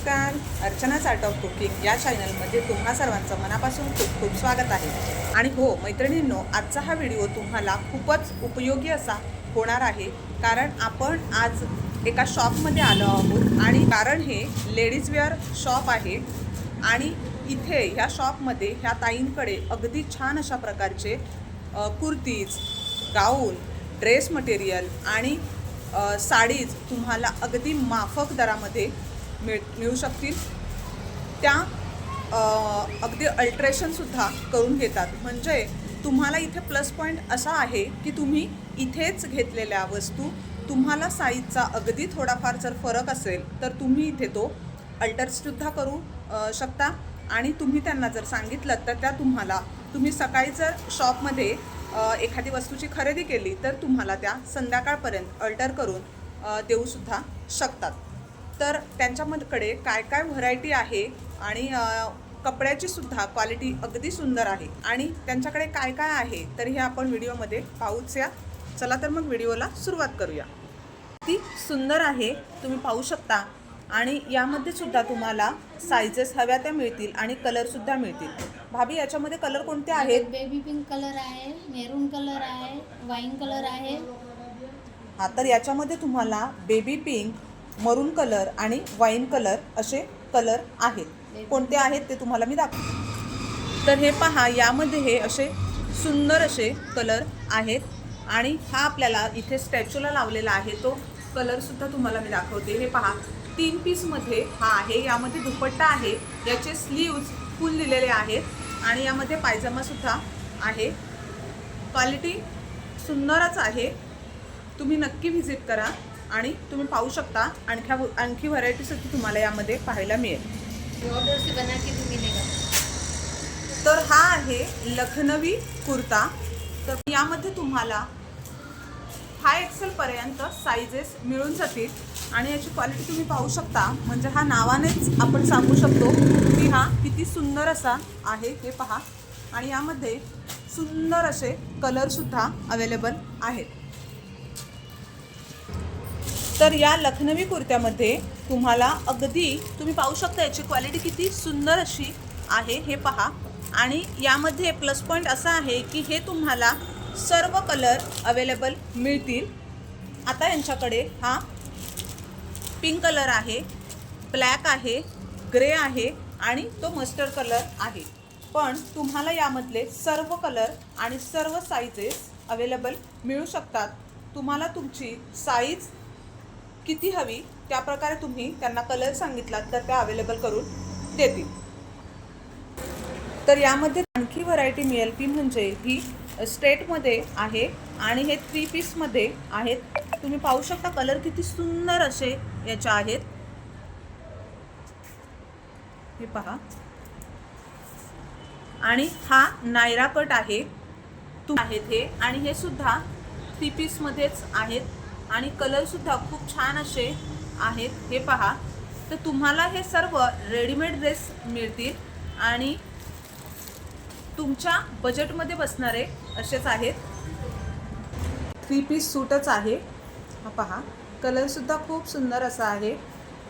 नमस्कार. अर्चनाच art of cooking या चॅनलमध्ये तुम्हा सर्वांचं मनापासून खूप खूप स्वागत आहे. आणि हो मैत्रिणींनो आजचा हा व्हिडिओ तुम्हाला खूपच उपयोगी असा होणार आहे. कारण आपण आज एका शॉपमध्ये आलो आहोत आणि कारण हे लेडीज वेअर शॉप आहे. आणि इथे ह्या शॉपमध्ये ह्या ताईंकडे अगदी छान अशा प्रकारचे कुर्तीज गाऊन ड्रेस मटेरियल आणि साडीज तुम्हाला अगदी माफक दरामध्ये मिळ मिळू शकतील. त्या अगदी अल्ट्रेशनसुद्धा करून घेतात. म्हणजे तुम्हाला इथे प्लस पॉईंट असा आहे की तुम्ही इथेच घेतलेल्या वस्तू तुम्हाला साईजचा अगदी थोडाफार जर फरक असेल तर तुम्ही इथे तो अल्टरसुद्धा करू शकता. आणि तुम्ही त्यांना जर सांगितलं तर त्या तुम्हाला तुम्ही सकाळी जर शॉपमध्ये एखादी वस्तूची खरेदी केली तर तुम्हाला त्या संध्याकाळपर्यंत अल्टर करून देऊसुद्धा शकतात. तर त्यांच्याकडे काय काय व्हरायटी आहे आणि कपड्याची सुद्धा क्वालिटी अगदी सुंदर आहे. आणि त्यांच्याकडे काय काय आहे तर हे आपण व्हिडिओमध्ये पाहूच या चला तर मग व्हिडिओला सुरुवात करूया. ती सुंदर आहे तुम्ही पाहू शकता. आणि यामध्ये सुद्धा तुम्हाला सायझेस हव्या त्या मिळतील आणि कलरसुद्धा मिळतील. भाभी याच्यामध्ये कलर कोणते आहेत? बेबी पिंक कलर आहे मेरून कलर आहे वाईन कलर आहे. हा तर याच्यामध्ये तुम्हाला बेबी पिंक मरून कलर आणि वाईन कलर असे कलर आहेत. कोणते आहेत ते तुम्हाला मी दाखवते. तर हे पहा यामध्ये हे असे सुंदर असे कलर आहेत आणि हा आपल्याला इथे स्टॅच्यूला लावलेला आहे. तो कलरसुद्धा तुम्हाला मी दाखवते. हे पहा तीन पीसमध्ये हा आहे. यामध्ये दुपट्टा आहे. याचे स्लीव्ज फुल दिलेले आहेत. आणि यामध्ये पायजमासुद्धा आहे. क्वालिटी सुंदरच आहे. तुम्ही नक्की व्हिजिट करा. आणि तुम्ही पाहू शकता आणख्या आणखी व्हरायटीसुद्धा तुम्हाला यामध्ये पाहायला मिळेल. तर हा आहे लखनवी कुर्ता. तर यामध्ये तुम्हाला फाय एक्सेलपर्यंत साईजेस मिळून जातील. आणि याची क्वालिटी तुम्ही पाहू शकता. म्हणजे हा नावानेच आपण सांगू शकतो की हा किती सुंदर असा आहे हे पहा. आणि यामध्ये सुंदर असे कलरसुद्धा अवेलेबल आहेत. तर या लखनवी कुर्त्यामध्ये तुम्हाला अगदी तुम्ही पाहू शकता याची क्वालिटी किती सुंदर अशी आहे हे पहा. आणि यामध्ये प्लस पॉईंट असा आहे की हे तुम्हाला सर्व कलर अवेलेबल मिळतील. आता यांच्याकडे हा पिंक कलर आहे ब्लॅक आहे ग्रे आहे आणि तो मस्टर्ड कलर आहे. पण तुम्हाला यामधले सर्व कलर आणि सर्व साईजेस अवेलेबल मिळू शकतात. तुम्हाला तुमची साईज किती हवी त्या प्रकारे तुम्ही त्यांना कलर सांगितलात तर त्या अवेलेबल करून देतील. तर यामध्ये आणखी व्हरायटी मिळेल. ती म्हणजे ही स्ट्रेटमध्ये आहे आणि हे थ्री पीसमध्ये आहेत. तुम्ही पाहू शकता कलर किती सुंदर असे याच्या आहेत. हे पहा. आणि हा नायरा कट आहे. तू आहेत हे. आणि हे सुद्धा थ्री पीसमध्येच आहेत. आणि कलरसुद्धा खूप छान असे आहेत. हे पहा. तर तुम्हाला हे सर्व रेडीमेड ड्रेस मिळतील आणि तुमच्या बजेटमध्ये बसणारे असेच आहेत. थ्री पीस सूटच आहे. हा पहा. कलरसुद्धा खूप सुंदर असा आहे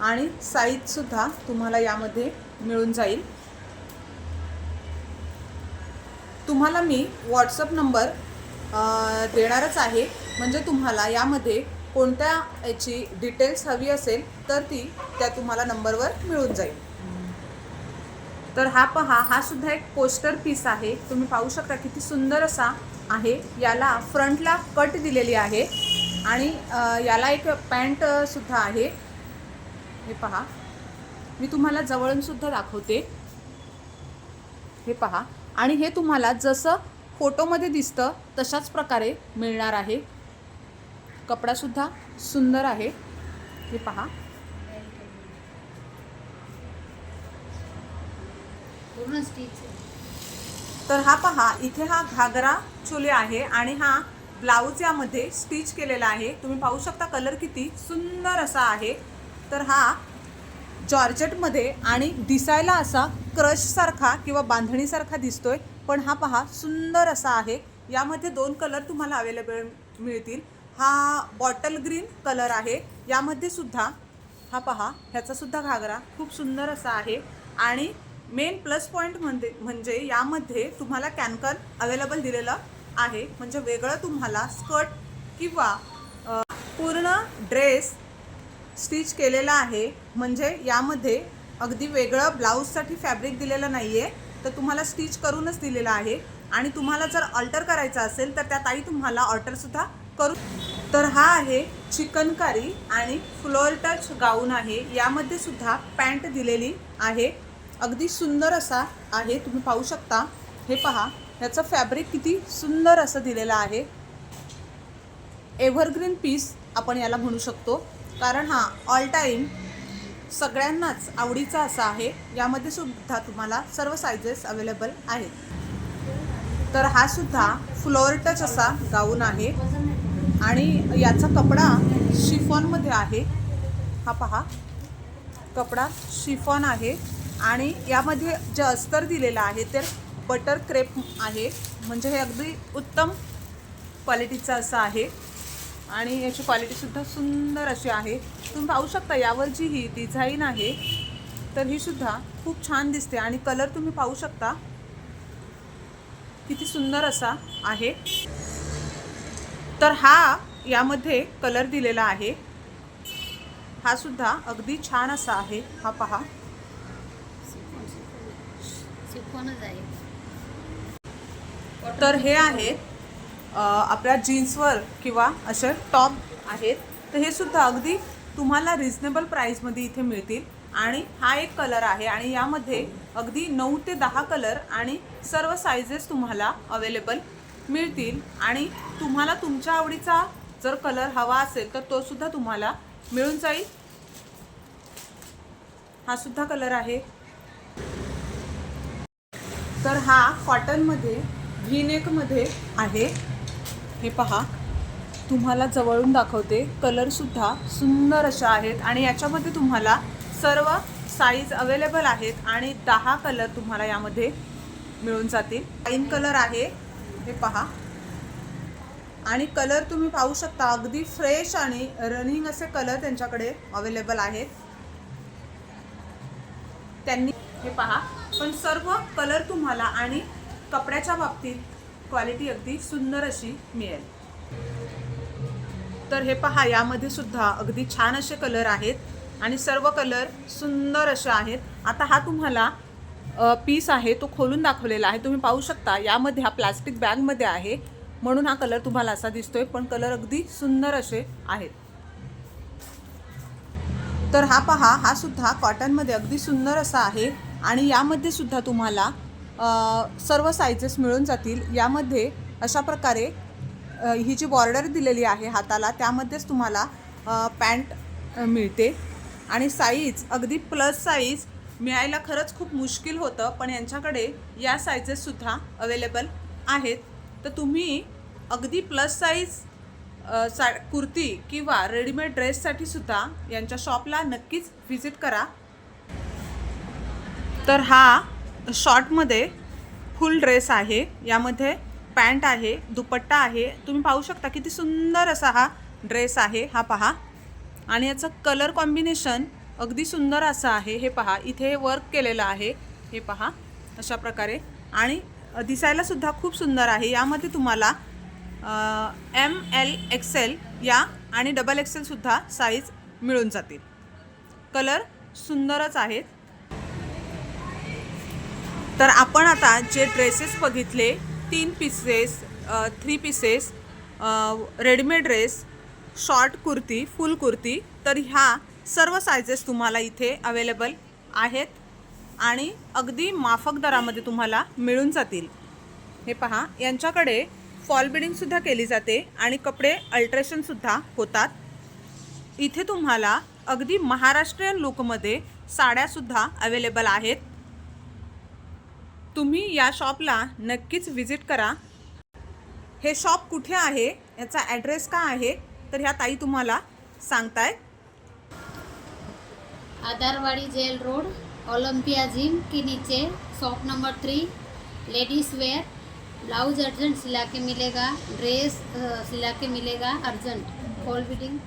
आणि साईजसुद्धा तुम्हाला यामध्ये मिळून जाईल. तुम्हाला मी व्हॉट्सअप नंबर देणारच आहे. म्हणजे तुम्हाला यामध्ये कोणत्या याची डिटेल्स हवी असेल तर ती त्या तुम्हाला नंबरवर मिळून जाईल. तर हा पहा हा सुद्धा एक पोस्टर पीस आहे. तुम्ही पाहू शकता किती सुंदर असा आहे. याला फ्रंटला कट दिलेली आहे. आणि याला एक पॅन्ट सुद्धा आहे. हे पहा. मी तुम्हाला जवळून सुद्धा दाखवते. हे पहा. आणि हे तुम्हाला जसं फोटोमध्ये दिसतं तशाच प्रकारे मिळणार आहे. कपडासुद्धा सुंदर आहे. हे पहा. तर हा पहा इथे हा घागरा चोले आहे आणि हा ब्लाऊज यामध्ये स्टिच केलेला आहे. तुम्ही पाहू शकता कलर किती सुंदर असा आहे. तर हा जॉर्जेटमध्ये आणि दिसायला असा क्रशसारखा किंवा बांधणीसारखा दिसतोय. पण हा पहा सुंदर असा आहे. यामध्ये दोन कलर तुम्हाला अवेलेबल मिळतील. हा बॉटल ग्रीन कलर आहे. यामध्ये सुद्धा हा पहा ह्याचासुद्धा घागरा खूप सुंदर असा आहे. आणि मेन प्लस पॉईंट म्हणजे म्हणजे यामध्ये तुम्हाला कॅनकन अवेलेबल दिलेलं आहे. म्हणजे वेगळं तुम्हाला स्कर्ट किंवा पूर्ण ड्रेस स्टिच केलेला आहे. म्हणजे यामध्ये अगदी वेगळं ब्लाऊजसाठी फॅब्रिक दिलेलं नाही आहे तर तुम्हाला स्टिच करूनच दिलेलं आहे. आणि तुम्हाला जर अल्टर करायचं असेल तर त्या ताई तुम्हाला ऑल्टरसुद्धा करू. तर हा आहे चिकनकारी आणि फ्लोअर टच गाऊन आहे. यामध्ये सुद्धा पॅन्ट दिलेली आहे. अगदी सुंदर असा आहे. तुम्ही पाहू शकता. हे पहा. याचं फॅब्रिक किती सुंदर असं दिलेलं आहे. एव्हरग्रीन पीस आपण याला म्हणू शकतो. कारण हा ऑल टाईम सगळ्यांनाच आवडीचा असा आहे. यामध्ये सुद्धा तुम्हाला सर्व सायझेस अवेलेबल आहेत. तर हा सुद्धा फ्लोअर टच असा गाऊन आहे. आणि याचा कपडा शिफॉनमध्ये आहे. हा पहा. कपडा शिफॉन आहे आणि यामध्ये जे अस्तर दिलेलं आहे ते बटर क्रेप आहे. म्हणजे हे अगदी उत्तम क्वालिटीचं असं आहे. आणि याची क्वालिटीसुद्धा सुंदर अशी आहे. तुम्ही पाहू शकता यावर जी ही डिझाईन आहे तर ही सुद्धा खूप छान दिसते. आणि कलर तुम्ही पाहू शकता किती सुंदर असा आहे. तर हा यामध्ये कलर दिलेला आहे. हा सुद्धा अगदी छान असा आहे. हा पहा. तर हे आहेत आपल्या जीन्सवर किंवा असे टॉप आहेत. तर हे सुद्धा अगदी तुम्हाला रिझनेबल प्राईसमध्ये इथे मिळतील. आणि हा एक कलर आहे आणि यामध्ये अगदी नऊ ते दहा कलर आणि सर्व सायझेस तुम्हाला अवेलेबल मिळतील आणि तुम्हाला तुमच्या आवडीचा जर कलर हवा असेल तर तो सुद्धा तुम्हाला मिळून जाईल. हा सुद्धा कलर आहे. तर हा कॉटनमध्ये व्हीनेकमध्ये आहे. हे पहा. तुम्हाला जवळून दाखवते. कलरसुद्धा सुंदर अशा आहेत आणि याच्यामध्ये तुम्हाला सर्व साईज अवेलेबल आहेत आणि दहा कलर तुम्हाला यामध्ये मिळून जातील. पाईन कलर आहे. हे पहा. आणि कलर तुम्ही पाहू शकता अगदी फ्रेश आणि रनिंग असे कलर त्यांच्याकडे अवेलेबल आहेत. त्यांनी हे पहा. पण सर्व कलर तुम्हाला आणि कपड्याच्या बाबतीत क्वालिटी अगदी सुंदर अशी मिळेल. तर हे पहा यामध्ये सुद्धा अगदी छान असे कलर आहेत आणि सर्व कलर सुंदर असे आहेत. आता हा तुम्हाला पीस आहे तो खोलून दाखवलेला आहे. तुम्ही पाहू शकता यामध्ये हा प्लास्टिक बॅगमध्ये आहे. म्हणून हा कलर तुम्हाला असा दिसतोय पण कलर अगदी सुंदर असे आहेत. तर हा पहा हा सुद्धा कॉटनमध्ये अगदी सुंदर असा आहे आणि यामध्ये सुद्धा तुम्हाला सर्व सायझेस मिळून जातील. यामध्ये अशा प्रकारे ही जी बॉर्डर दिलेली आहे हाताला त्यामध्येच तुम्हाला पॅन्ट मिळते. आणि साईज अगदी प्लस साईज मिळायला खरंच खूप मुश्किल होतं पण यांच्याकडे या सायझेससुद्धा अवेलेबल आहेत. तर तुम्ही अगदी प्लस साईज सा कुर्ती किंवा रेडीमेड ड्रेससाठी सुद्धा यांच्या शॉपला नक्कीच व्हिजिट करा. तर हा शॉर्टमध्ये फुल ड्रेस आहे. यामध्ये पॅन्ट आहे दुपट्टा आहे. तुम्ही पाहू शकता किती सुंदर असा हा ड्रेस आहे. हा पहा. आणि याचं कलर कॉम्बिनेशन अगदी सुंदर असं आहे. हे पहा इथे वर्क केलेलं आहे. हे पहा अशा प्रकारे. आणि दिसायला सुद्धा खूप सुंदर आहे. यामध्ये तुम्हाला एम एल एक्सेल या आणि डबल एक्सेलसुद्धा साईज मिळून जातील. कलर सुंदरच आहेत. तर आपण आता जे ड्रेसेस बघितले तीन pieces three pieces readymade dress short kurti full kurti तर ह्या सर्व सायझेस तुम्हाला इथे अवेलेबल आहेत आणि अगदी माफक दरामध्ये तुम्हाला मिळून जातील. हे पहा यांच्याकडे फॉल बिडिंगसुद्धा केली जाते आणि कपडे अल्ट्रेशनसुद्धा होतात. इथे तुम्हाला अगदी महाराष्ट्रीयन लुकमध्ये साड्यासुद्धा अवेलेबल आहेत. तुम्ही या शॉपला नक्कीच व्हिजिट करा. हे शॉप कुठे आहे? याचा ॲड्रेस का आहे? तर ह्या ताई तुम्हाला सांगतायत. Adharwadi jail road Olympia gym के नीचे shop number three ladies wear blouse urgent सिला के मिलेगा ड्रेस सिला के मिलेगा अर्जेंट फॉल बिल्डिंग